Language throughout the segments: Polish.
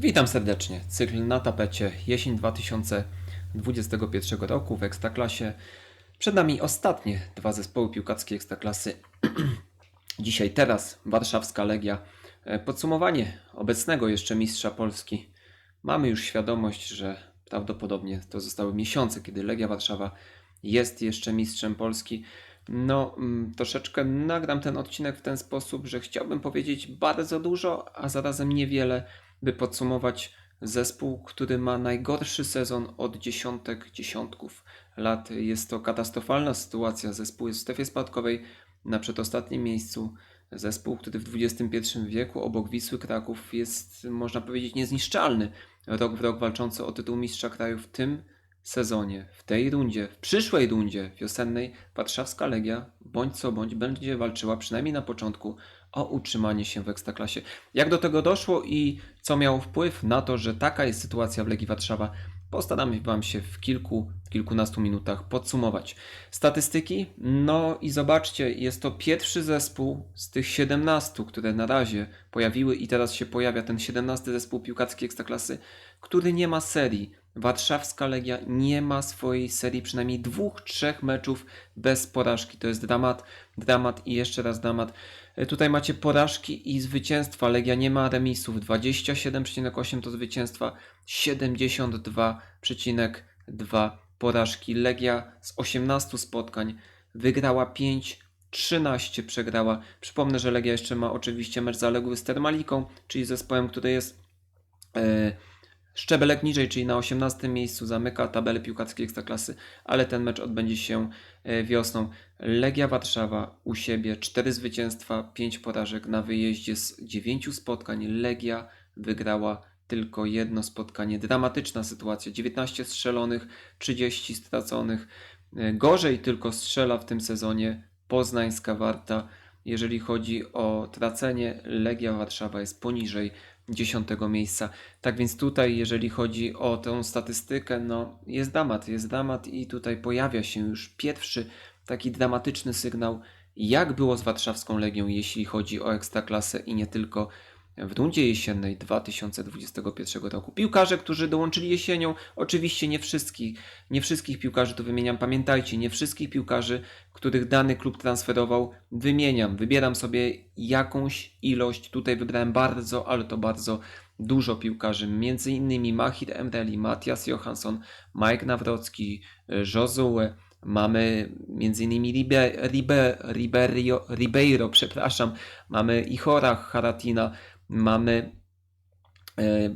Witam serdecznie. Cykl na tapecie jesień 2021 roku w Ekstraklasie. Przed nami ostatnie dwa zespoły piłkarskie Ekstraklasy. Dzisiaj, teraz warszawska Legia. E, Podsumowanie obecnego jeszcze mistrza Polski. Mamy już świadomość, że prawdopodobnie to zostały miesiące, kiedy Legia Warszawa jest jeszcze mistrzem Polski. No, mm, troszeczkę nagram ten odcinek w ten sposób, że chciałbym powiedzieć bardzo dużo, a zarazem niewiele, by podsumować zespół, który ma najgorszy sezon od dziesiątek, dziesiątków lat. Jest to katastrofalna sytuacja. Zespół jest w strefie spadkowej na przedostatnim miejscu. Zespół, który w XXI wieku obok Wisły Kraków jest, można powiedzieć, niezniszczalny. Rok w rok walczący o tytuł mistrza kraju w tym sezonie, w tej rundzie, w przyszłej rundzie wiosennej warszawska Legia bądź co bądź będzie walczyła przynajmniej na początku o utrzymanie się w Ekstraklasie. Jak do tego doszło i co miało wpływ na to, że taka jest sytuacja w Legii Warszawa, postaram Wam się w kilku, kilkunastu minutach podsumować. Statystyki? No i zobaczcie, jest to pierwszy zespół z tych 17, które na razie pojawiły i teraz się pojawia ten 17 zespół piłkarski Ekstraklasy, który nie ma serii. Warszawska Legia nie ma swojej serii przynajmniej dwóch, trzech meczów bez porażki. To jest dramat, dramat i jeszcze raz dramat. E, Tutaj macie porażki i zwycięstwa. Legia nie ma remisów. 27,8 to zwycięstwa, 72,2 porażki. Legia z 18 spotkań wygrała 5, 13 przegrała. Przypomnę, że Legia jeszcze ma oczywiście mecz zaległy z Termaliką, czyli zespołem, który jest e, szczebelek niżej, czyli na 18 miejscu zamyka tabelę piłkarskiej Ekstraklasy, ale ten mecz odbędzie się e, wiosną. Legia Warszawa u siebie 4 zwycięstwa, 5 porażek na wyjeździe z 9 spotkań. Legia wygrała tylko jedno spotkanie. Dramatyczna sytuacja. 19 strzelonych, 30 straconych. E, Gorzej tylko strzela w tym sezonie poznańska Warta. Jeżeli chodzi o tracenie, Legia Warszawa jest poniżej 10 miejsca. Tak więc tutaj, jeżeli chodzi o tę statystykę, no jest dramat, jest dramat i tutaj pojawia się już pierwszy taki dramatyczny sygnał, jak było z warszawską Legią, jeśli chodzi o ekstraklasę i nie tylko w rundzie jesiennej 2021 roku. Piłkarze, którzy dołączyli jesienią, oczywiście nie wszystkich, nie wszystkich piłkarzy tu wymieniam, pamiętajcie, nie wszystkich piłkarzy, których dany klub transferował, wymieniam, wybieram sobie jakąś ilość, tutaj wybrałem bardzo, ale to bardzo dużo piłkarzy, między innymi Mahir Emreli, Matias Johansson, Mike Nawrocki, Josue, Mamy m.in. Ribe, Ribe, Ribeiro, Ribeiro, przepraszam, mamy Ichora Haratina, mamy e,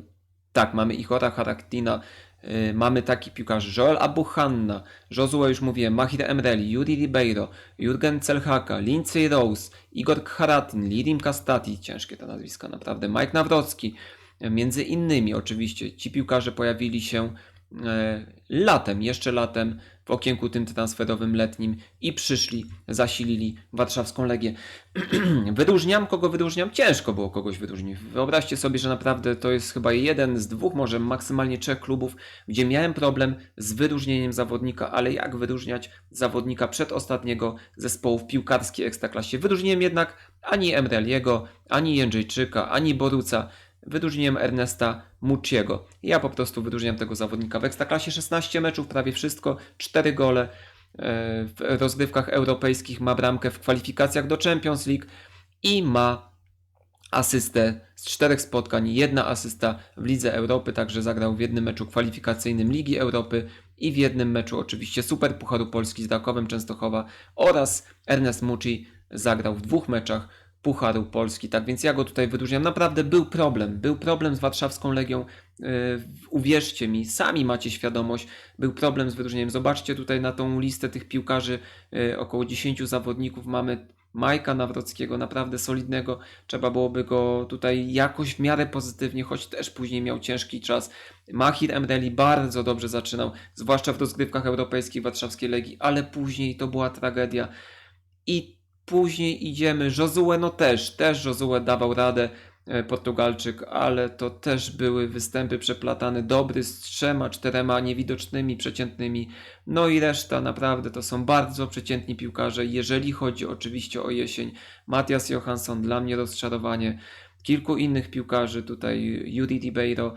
tak, mamy Ichora Haratina, e, mamy taki piłkarz Joel Abuhanna, Josue już mówiłem, Mahir Emreli, Yuri Ribeiro, Jurgen Celhaka, Lindsay Rose, Igor Haratin, Lirim Kastati, ciężkie te nazwiska naprawdę, Mike Nawrocki, e, między innymi oczywiście ci piłkarze pojawili się latem, jeszcze latem w okienku tym transferowym letnim i przyszli, zasilili warszawską Legię. wyróżniam, kogo wyróżniam? Ciężko było kogoś wyróżnić. Wyobraźcie sobie, że naprawdę to jest chyba jeden z dwóch, może maksymalnie trzech klubów, gdzie miałem problem z wyróżnieniem zawodnika, ale jak wyróżniać zawodnika przedostatniego zespołu w piłkarskiej ekstraklasie? Wyróżniłem jednak ani Emreliego, ani Jędrzejczyka, ani Boruca. Wyróżniłem Ernesta Muciego. Ja po prostu wyróżniam tego zawodnika w Ekstraklasie 16 meczów, prawie wszystko, 4 gole e, w rozgrywkach europejskich, ma bramkę w kwalifikacjach do Champions League i ma asystę z czterech spotkań, jedna asysta w Lidze Europy, także zagrał w jednym meczu kwalifikacyjnym Ligi Europy i w jednym meczu oczywiście Super Pucharu Polski z Rakowem Częstochowa oraz Ernest Muci zagrał w dwóch meczach Pucharu Polski. Tak więc ja go tutaj wyróżniam. Naprawdę był problem. Był problem z warszawską Legią. Yy, uwierzcie mi, sami macie świadomość, był problem z wyróżnieniem. Zobaczcie tutaj na tą listę tych piłkarzy, yy, około 10 zawodników mamy. Majka Nawrockiego, naprawdę solidnego. Trzeba byłoby go tutaj jakoś w miarę pozytywnie, choć też później miał ciężki czas. Mahir Emreli bardzo dobrze zaczynał, zwłaszcza w rozgrywkach europejskich Warszawskiej Legii, ale później to była tragedia. I Później idziemy, Josue no też, też Josue dawał radę, e, Portugalczyk, ale to też były występy przeplatane, dobry z trzema, czterema niewidocznymi, przeciętnymi, no i reszta naprawdę to są bardzo przeciętni piłkarze, jeżeli chodzi oczywiście o jesień. Matias Johansson dla mnie rozczarowanie, kilku innych piłkarzy, tutaj Yuri Ribeiro,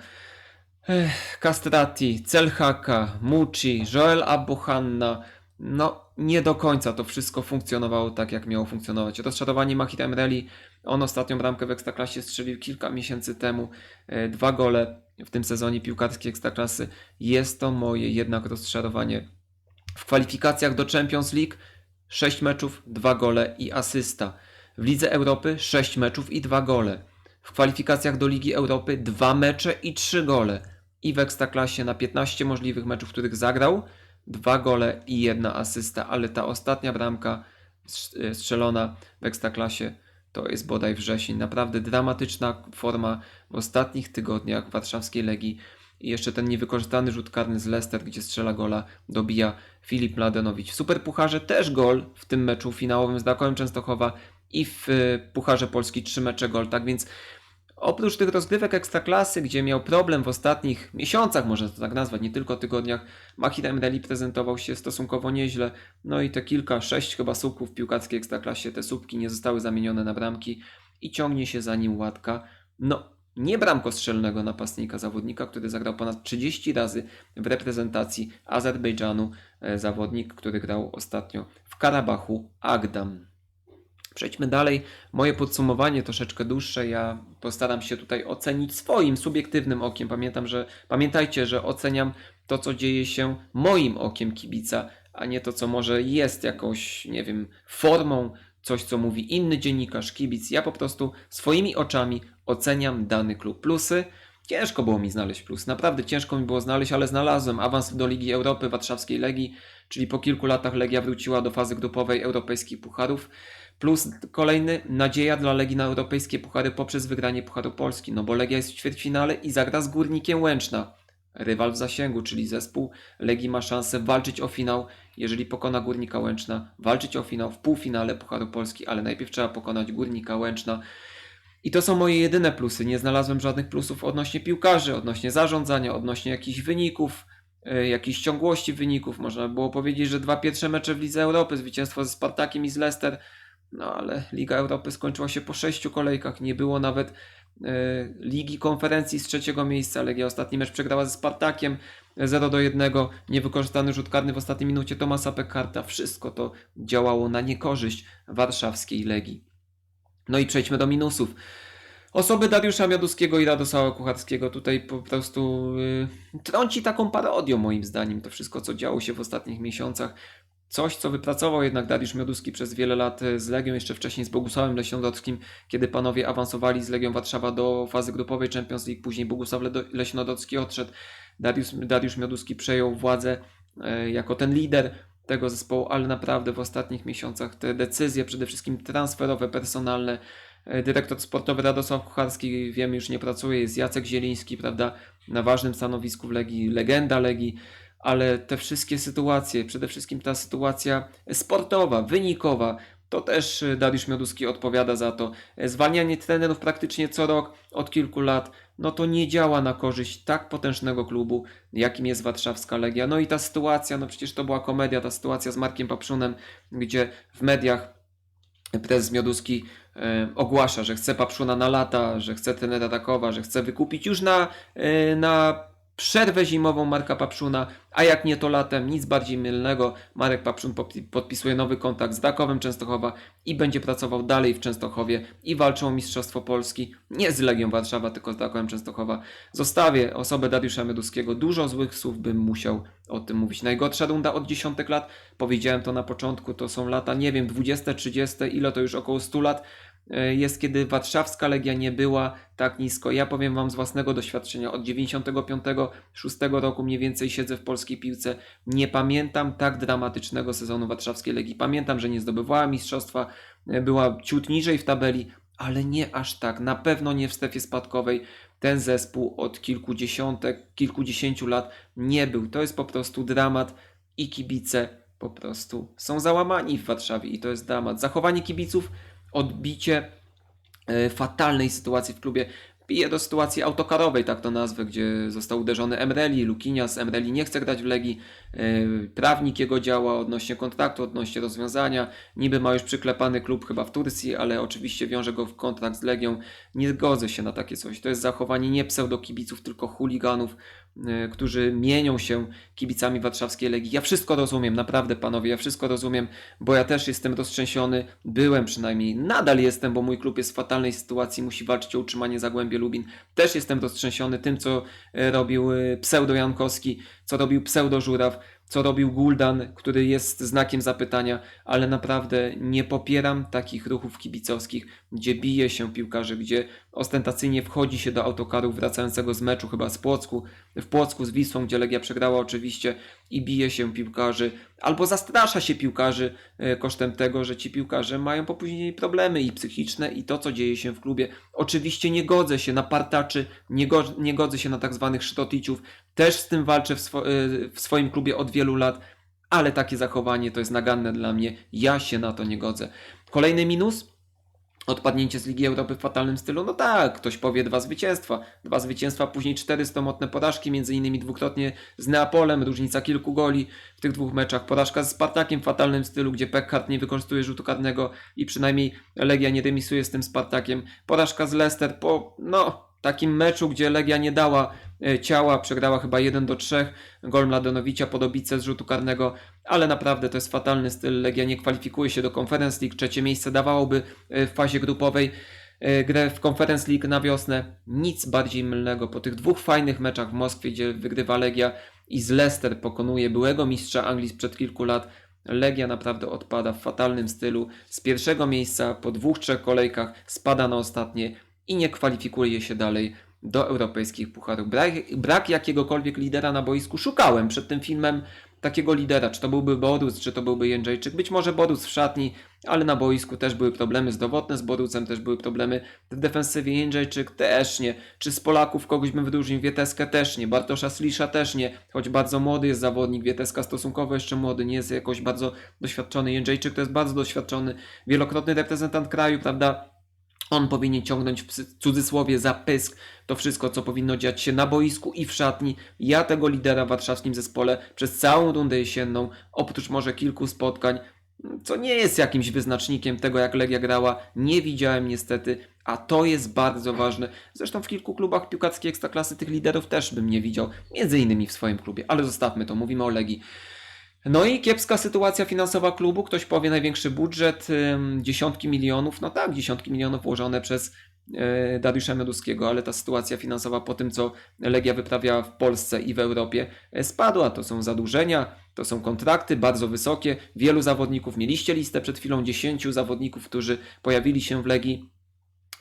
Ech, Castrati, Celhaka, Mucci, Joel Abuhanna. No, nie do końca to wszystko funkcjonowało tak, jak miało funkcjonować. Rozczarowanie Mahit Emreli, on ostatnią bramkę w Ekstraklasie strzelił kilka miesięcy temu. E, Dwa gole w tym sezonie piłkarskiej Ekstraklasy. Jest to moje jednak rozczarowanie. W kwalifikacjach do Champions League 6 meczów, 2 gole i asysta. W Lidze Europy 6 meczów i 2 gole. W kwalifikacjach do Ligi Europy 2 mecze i 3 gole. I w Ekstraklasie na 15 możliwych meczów, których zagrał, 2 gole i 1 asysta, ale ta ostatnia bramka strz- strzelona w Ekstraklasie to jest bodaj wrzesień. Naprawdę dramatyczna forma w ostatnich tygodniach warszawskiej Legii. I jeszcze ten niewykorzystany rzut karny z Leicester, gdzie strzela gola, dobija Filip Mladenowicz. W Superpucharze też gol w tym meczu finałowym z Rakowem Częstochowa i w y, Pucharze Polski trzy mecze gol. Tak więc oprócz tych rozgrywek Ekstraklasy, gdzie miał problem w ostatnich miesiącach, można to tak nazwać, nie tylko tygodniach, Mahir Emreli prezentował się stosunkowo nieźle. No i te kilka, sześć chyba słupków w piłkarskiej Ekstraklasie, te słupki nie zostały zamienione na bramki i ciągnie się za nim łatka. No, nie bramkostrzelnego napastnika, zawodnika, który zagrał ponad 30 razy w reprezentacji Azerbejdżanu, e, zawodnik, który grał ostatnio w Karabachu Agdam. Przejdźmy dalej. Moje podsumowanie troszeczkę dłuższe. Ja postaram się tutaj ocenić swoim subiektywnym okiem. Pamiętam, że pamiętajcie, że oceniam to, co dzieje się moim okiem kibica, a nie to, co może jest jakąś, nie wiem, formą, coś, co mówi inny dziennikarz, kibic. Ja po prostu swoimi oczami oceniam dany klub. Plusy. Ciężko było mi znaleźć plus. Naprawdę ciężko mi było znaleźć, ale znalazłem awans do Ligi Europy Warszawskiej Legii, czyli po kilku latach Legia wróciła do fazy grupowej europejskich pucharów. Plus kolejny nadzieja dla Legii na europejskie puchary poprzez wygranie Pucharu Polski, no bo Legia jest w ćwierćfinale i zagra z Górnikiem Łęczna. Rywal w zasięgu, czyli zespół Legii ma szansę walczyć o finał, jeżeli pokona Górnika Łęczna, walczyć o finał w półfinale Pucharu Polski, ale najpierw trzeba pokonać Górnika Łęczna. I to są moje jedyne plusy. Nie znalazłem żadnych plusów odnośnie piłkarzy, odnośnie zarządzania, odnośnie jakichś wyników, yy, jakiejś ciągłości wyników. Można by było powiedzieć, że dwa pierwsze mecze w Lidze Europy, zwycięstwo ze Spartakiem i z Leicester, no ale Liga Europy skończyła się po sześciu kolejkach. Nie było nawet e, Ligi Konferencji z trzeciego miejsca. Legia ostatni mecz przegrała ze Spartakiem 0 do 1. Niewykorzystany rzut karny w ostatniej minucie Tomasa Pekarta. Wszystko to działało na niekorzyść warszawskiej Legii. No i przejdźmy do minusów. Osoby Dariusza Mioduskiego i Radosława Kucharskiego tutaj po prostu yy, trąci taką parodią moim zdaniem to wszystko, co działo się w ostatnich miesiącach. Coś, co wypracował jednak Dariusz Mioduski przez wiele lat e, z Legią, jeszcze wcześniej z Bogusławem Leśnodockim, kiedy panowie awansowali z Legią Warszawa do fazy grupowej Champions League, później Bogusław Leśnodocki odszedł, Dariusz, Dariusz Mioduski przejął władzę e, jako ten lider tego zespołu, ale naprawdę w ostatnich miesiącach te decyzje, przede wszystkim transferowe, personalne, e, dyrektor sportowy Radosław Kucharski, wiemy, już nie pracuje, jest Jacek Zieliński, prawda, na ważnym stanowisku w Legii, legenda Legii, ale te wszystkie sytuacje, przede wszystkim ta sytuacja sportowa, wynikowa, to też y, Dariusz Mioduski odpowiada za to. E, Zwalnianie trenerów praktycznie co rok od kilku lat, no to nie działa na korzyść tak potężnego klubu, jakim jest Warszawska Legia. No i ta sytuacja, no przecież to była komedia, ta sytuacja z Markiem Paprzunem, gdzie w mediach prezes Mioduski e, ogłasza, że chce Papszuna na lata, że chce trenera Rakowa, że chce wykupić już na, e, na przerwę zimową Marka Papszuna, a jak nie to latem, nic bardziej mylnego. Marek Papszun podpi- podpisuje nowy kontakt z Rakowem Częstochowa i będzie pracował dalej w Częstochowie i walczą o Mistrzostwo Polski, nie z Legią Warszawa, tylko z Rakowem Częstochowa. Zostawię osobę Dariusza Mioduskiego, dużo złych słów bym musiał o tym mówić. Najgorsza runda od dziesiątek lat, powiedziałem to na początku, to są lata, nie wiem, 20, 30, ile to już około 100 lat, jest kiedy warszawska Legia nie była tak nisko. Ja powiem Wam z własnego doświadczenia, od 95-6 roku mniej więcej siedzę w polskiej piłce. Nie pamiętam tak dramatycznego sezonu warszawskiej Legii. Pamiętam, że nie zdobywała mistrzostwa, e, była ciut niżej w tabeli, ale nie aż tak. Na pewno nie w strefie spadkowej. Ten zespół od kilkudziesiątek, kilkudziesięciu lat nie był. To jest po prostu dramat i kibice po prostu są załamani w Warszawie i to jest dramat. Zachowanie kibiców, odbicie e, fatalnej sytuacji w klubie. pije do sytuacji autokarowej, tak to nazwę, gdzie został uderzony Emreli, Lukinias, Emreli nie chce grać w Legii, yy, prawnik jego działa odnośnie kontraktu, odnośnie rozwiązania, niby ma już przyklepany klub chyba w Turcji, ale oczywiście wiąże go w kontrakt z Legią, nie zgodzę się na takie coś, to jest zachowanie nie pseudokibiców, tylko chuliganów, którzy mienią się kibicami warszawskiej Legii. Ja wszystko rozumiem, naprawdę panowie, ja wszystko rozumiem, bo ja też jestem roztrzęsiony, byłem przynajmniej, nadal jestem, bo mój klub jest w fatalnej sytuacji, musi walczyć o utrzymanie Zagłębie Lubin. Też jestem roztrzęsiony tym, co e, robił e, pseudo Jankowski, co robił pseudo Żuraw, co robił Guldan, który jest znakiem zapytania, ale naprawdę nie popieram takich ruchów kibicowskich, gdzie bije się piłkarzy, gdzie ostentacyjnie wchodzi się do autokaru wracającego z meczu chyba z Płocku, w Płocku z Wisłą, gdzie Legia przegrała oczywiście i bije się piłkarzy, albo zastrasza się piłkarzy e, kosztem tego, że ci piłkarze mają po później problemy i psychiczne i to, co dzieje się w klubie. Oczywiście nie godzę się na partaczy, nie, go, nie godzę się na tak zwanych sztoticiów, też z tym walczę w, swo, e, w swoim klubie od wielu lat, ale takie zachowanie to jest naganne dla mnie, ja się na to nie godzę. Kolejny minus? Odpadnięcie z Ligi Europy w fatalnym stylu? No tak, ktoś powie dwa zwycięstwa. Dwa zwycięstwa, później cztery stomotne porażki, między innymi dwukrotnie z Neapolem, różnica kilku goli w tych dwóch meczach. Porażka z Spartakiem w fatalnym stylu, gdzie Peckhardt nie wykorzystuje rzutu karnego i przynajmniej Legia nie remisuje z tym Spartakiem. Porażka z Leicester po, no, takim meczu, gdzie Legia nie dała ciała, przegrała chyba 1 do 3, gol Mladenowicza po dobice z rzutu karnego, ale naprawdę to jest fatalny styl. Legia nie kwalifikuje się do Conference League, trzecie miejsce dawałoby e, w fazie grupowej e, grę w Conference League na wiosnę. Nic bardziej mylnego po tych dwóch fajnych meczach w Moskwie, gdzie wygrywa Legia i z Leicester pokonuje byłego mistrza Anglii sprzed kilku lat. Legia naprawdę odpada w fatalnym stylu. Z pierwszego miejsca po dwóch, trzech kolejkach spada na ostatnie i nie kwalifikuje się dalej do europejskich pucharów. Brak, brak jakiegokolwiek lidera na boisku szukałem przed tym filmem takiego lidera, czy to byłby Borus, czy to byłby Jędrzejczyk, być może Borus w szatni, ale na boisku też były problemy zdrowotne, z Borusem też były problemy w defensywie, Jędrzejczyk też nie, czy z Polaków kogoś bym wyróżnił, Wieteskę też nie, Bartosza Slisza też nie, choć bardzo młody jest zawodnik, Wieteska stosunkowo jeszcze młody, nie jest jakoś bardzo doświadczony, Jędrzejczyk to jest bardzo doświadczony, wielokrotny reprezentant kraju, prawda, on powinien ciągnąć w cudzysłowie za pysk to wszystko, co powinno dziać się na boisku i w szatni. Ja tego lidera w warszawskim zespole przez całą rundę jesienną, oprócz może kilku spotkań, co nie jest jakimś wyznacznikiem tego, jak Legia grała, nie widziałem niestety, a to jest bardzo ważne. Zresztą w kilku klubach piłkarskiej ekstraklasy tych liderów też bym nie widział, między innymi w swoim klubie, ale zostawmy to, mówimy o Legii. No i kiepska sytuacja finansowa klubu. Ktoś powie największy budżet, dziesiątki milionów. No tak, dziesiątki milionów włożone przez yy, Dariusza Mioduskiego, ale ta sytuacja finansowa po tym, co Legia wyprawia w Polsce i w Europie, yy, spadła. To są zadłużenia, to są kontrakty bardzo wysokie. Wielu zawodników, mieliście listę przed chwilą 10 zawodników, którzy pojawili się w Legii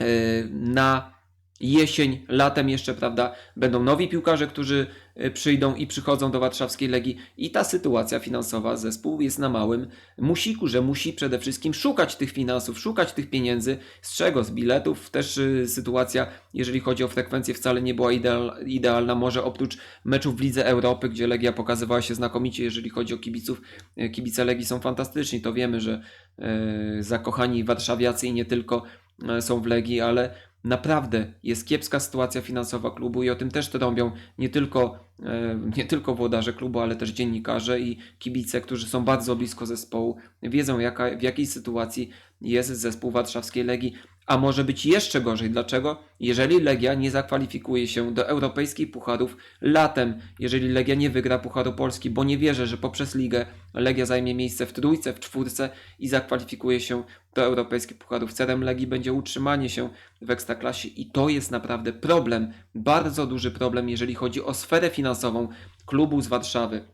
yy, na jesień, latem jeszcze, prawda, będą nowi piłkarze, którzy y, przyjdą i przychodzą do warszawskiej Legii. I ta sytuacja finansowa zespół jest na małym musiku, że musi przede wszystkim szukać tych finansów, szukać tych pieniędzy, z czego? Z biletów, też y, sytuacja, jeżeli chodzi o frekwencję wcale nie była ideal, idealna, może oprócz meczów w Lidze Europy, gdzie Legia pokazywała się znakomicie, jeżeli chodzi o kibiców, y, kibice Legii są fantastyczni, to wiemy, że zakochani warszawiacy i nie tylko są w Legii, ale naprawdę jest kiepska sytuacja finansowa klubu i o tym też trąbią nie tylko, e, nie tylko włodarze klubu, ale też dziennikarze i kibice, którzy są bardzo blisko zespołu, wiedzą jaka, w jakiej sytuacji jest zespół warszawskiej Legii, a może być jeszcze gorzej. Dlaczego? Jeżeli Legia nie zakwalifikuje się do europejskich pucharów latem, jeżeli Legia nie wygra Pucharu Polski, bo nie wierzę, że poprzez ligę Legia zajmie miejsce w trójce, w czwórce i zakwalifikuje się do europejskich pucharów. Celem Legii będzie utrzymanie się w Ekstraklasie i to jest naprawdę problem, bardzo duży problem, jeżeli chodzi o sferę finansową klubu z Warszawy.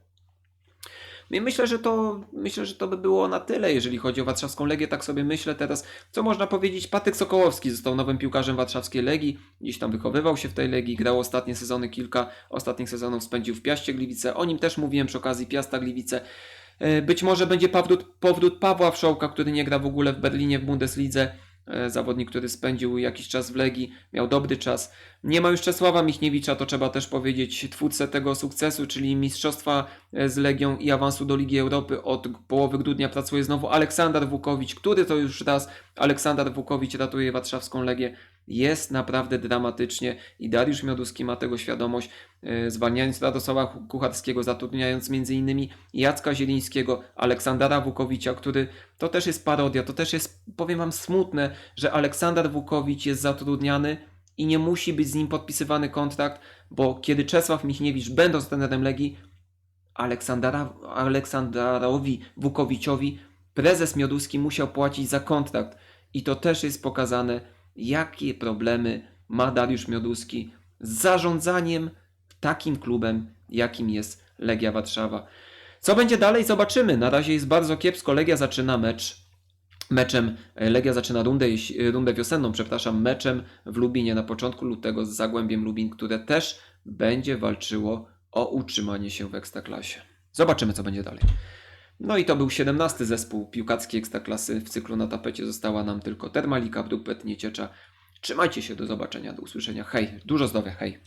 Myślę, że to myślę, że to by było na tyle, jeżeli chodzi o warszawską Legię. Tak sobie myślę teraz, co można powiedzieć. Patryk Sokołowski został nowym piłkarzem warszawskiej Legii. Gdzieś tam wychowywał się w tej Legii, grał ostatnie sezony, kilka ostatnich sezonów spędził w Piaście Gliwice. O nim też mówiłem przy okazji Piasta Gliwice. E, Być może będzie powrót, powrót Pawła Wszołka, który nie gra w ogóle w Berlinie w Bundeslidze. E, Zawodnik, który spędził jakiś czas w Legii, miał dobry czas. Nie ma już Czesława Michniewicza, to trzeba też powiedzieć, twórcę tego sukcesu, czyli mistrzostwa e, z Legią i awansu do Ligi Europy. Od połowy grudnia pracuje znowu Aleksander Wukowicz, który to już raz Aleksander Wukowicz ratuje warszawską Legię. jest naprawdę dramatycznie i Dariusz Mioduski ma tego świadomość, e, zwalniając Radosława Kucharskiego, zatrudniając m.in. Jacka Zielińskiego, Aleksandra Wukowicza, który to też jest parodia, to też jest, powiem wam, smutne, że Aleksander Wukowicz jest zatrudniany i nie musi być z nim podpisywany kontrakt, bo kiedy Czesław Michniewicz, będąc trenerem Legii, Aleksandra, Aleksandrowi Wukowiczowi prezes Mioduski musiał płacić za kontrakt. I to też jest pokazane, jakie problemy ma Dariusz Mioduski z zarządzaniem takim klubem, jakim jest Legia Warszawa. Co będzie dalej, zobaczymy. Na razie jest bardzo kiepsko. Legia zaczyna mecz meczem, e, Legia zaczyna rundę, rundę wiosenną, przepraszam, meczem w Lubinie na początku lutego z Zagłębiem Lubin, które też będzie walczyło o utrzymanie się w Ekstraklasie. Zobaczymy, co będzie dalej. No i to był 17 zespół piłkarskiej Ekstraklasy. W cyklu na tapecie została nam tylko Termalika, Brupet, Nieciecza. Trzymajcie się, do zobaczenia, do usłyszenia. Hej, dużo zdrowia, hej.